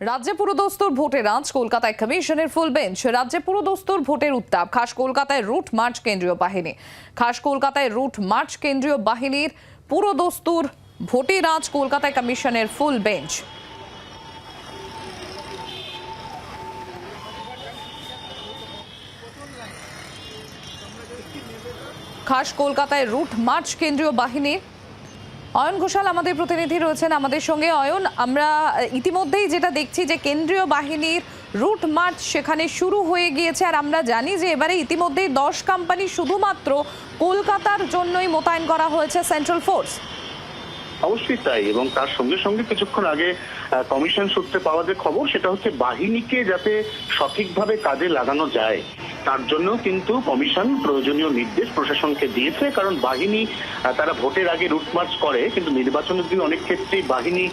রাজ্যে পুরোদস্তুর ভোটের আজ কলকাতায় কমিশনের ফুল বেঞ্চ রাজ্যে পুরোদস্তুর ভোটের উত্তাপ। খাস কলকাতায় রুট মার্চ কেন্দ্রীয় বাহিনী। খাস কলকাতায় রুট মার্চ কেন্দ্রীয় বাহিনীর পুরোদস্তুর ভোটের আজ কলকাতায় কমিশনের ফুল বেঞ্চ খাস কলকাতায় রুট মার্চ কেন্দ্রীয় বাহিনীর অয়ন ঘোষাল, আমাদের প্রতিনিধি রয়েছেন আমাদের সঙ্গে। অয়ন, আমরা ইতিমধ্যেই যেটা দেখছি যে কেন্দ্রীয় বাহিনীর রুট মার্চ সেখানে শুরু হয়ে গিয়েছে, আর আমরা জানি যে এবারে ইতিমধ্যেই দশ কোম্পানি শুধুমাত্র কলকাতার জন্যই মোতায়েন করা হয়েছে সেন্ট্রাল ফোর্স অবশ্যই তাই, এবং তার সঙ্গে সঙ্গে কিছুক্ষণ আগে কমিশন সূত্রে পাওয়া যে খবর, সেটা হচ্ছে বাহিনীকে যাতে সঠিকভাবে কাজে লাগানো যায়। তার জন্য কিন্তু কমিশন প্রয়োজনীয় নির্দেশ প্রশাসনকে দিয়েছে, কারণ বাহিনী তারা ভোটের আগে রুট মার্চ করে, কিন্তু নির্বাচনের দিন অনেক ক্ষেত্রেই বাহিনী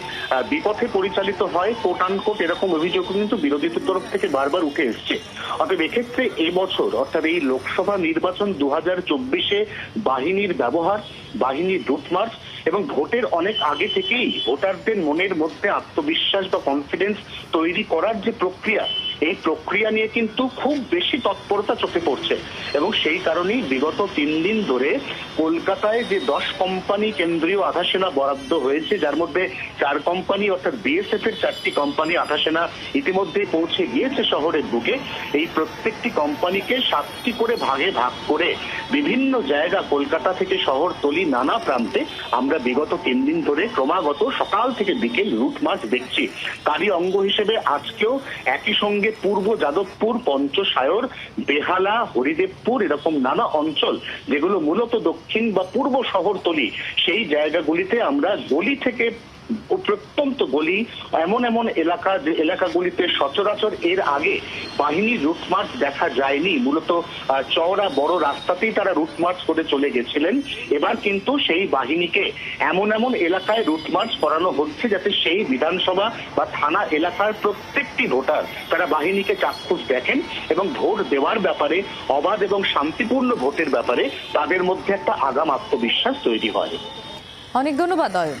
বিপথে পরিচালিত হয়। কোট আনকোট এরকম অভিযোগ কিন্তু বিরোধীদের তরফ থেকে বারবার উঠে এসছে। অতএব এক্ষেত্রে এবছর অর্থাৎ এই লোকসভা নির্বাচন দু হাজার চব্বিশে বাহিনীর ব্যবহার, বাহিনীর রুট মার্চ এবং ভোটের অনেক আগে থেকেই ভোটারদের মনের মধ্যে আত্মবিশ্বাস বা কনফিডেন্স তৈরি করার যে প্রক্রিয়া এই প্রক্রিয়া নিয়ে কিন্তু খুব বেশি তৎপরতা চোখে পড়ছে। এবং সেই কারণেই বিগত তিন দিন ধরে কলকাতায় যে দশ কোম্পানি কেন্দ্রীয় আধাসেনা বরাদ্দ হয়েছে, যার মধ্যে চার কোম্পানি, অর্থাৎ বিএসএফ এর চারটি কোম্পানি আধাসেনা ইতিমধ্যে পৌঁছে গিয়েছে শহরের বুকে। এই প্রত্যেকটি কোম্পানিকে সাতটি করে ভাগে ভাগ করে বিভিন্ন জায়গা কলকাতা থেকে শহরতলি নানা প্রান্তে আমরা বিগত তিন দিন ধরে ক্রমাগত সকাল থেকে বিকেল রুট মার্চ দেখছি। তারই অঙ্গ হিসেবে আজকেও একই সঙ্গে পূর্ব যাদবপুর পঞ্চসায়র বেহালা, হরিদেবপুর, এরকম নানা অঞ্চল, যেগুলো মূলত দক্ষিণ বা পূর্ব শহরতলি, সেই জায়গাগুলিতে আমরা গলি থেকে প্রত্যন্ত গলি, এমন এমন এলাকা যে এলাকাগুলিতে সচরাচর এর আগে বাহিনীর রুট মার্চ দেখা যায়নি। মূলত চওড়া বড় রাস্তাতেই তারা রুটমার্চ করে চলে গেছিলেন। এবার কিন্তু সেই বাহিনীকে এমন এমন এলাকায় রুট মার্চ করানো হচ্ছে যাতে সেই বিধানসভা বা থানা এলাকার প্রত্যেকটি ভোটার তারা বাহিনীকে চাক্ষুষ দেখেন এবং ভোট দেওয়ার ব্যাপারে অবাধ এবং শান্তিপূর্ণ ভোটের ব্যাপারে তাদের মধ্যে একটা আগাম আত্মবিশ্বাস তৈরি হয়। অনেক ধন্যবাদ, অয়ন।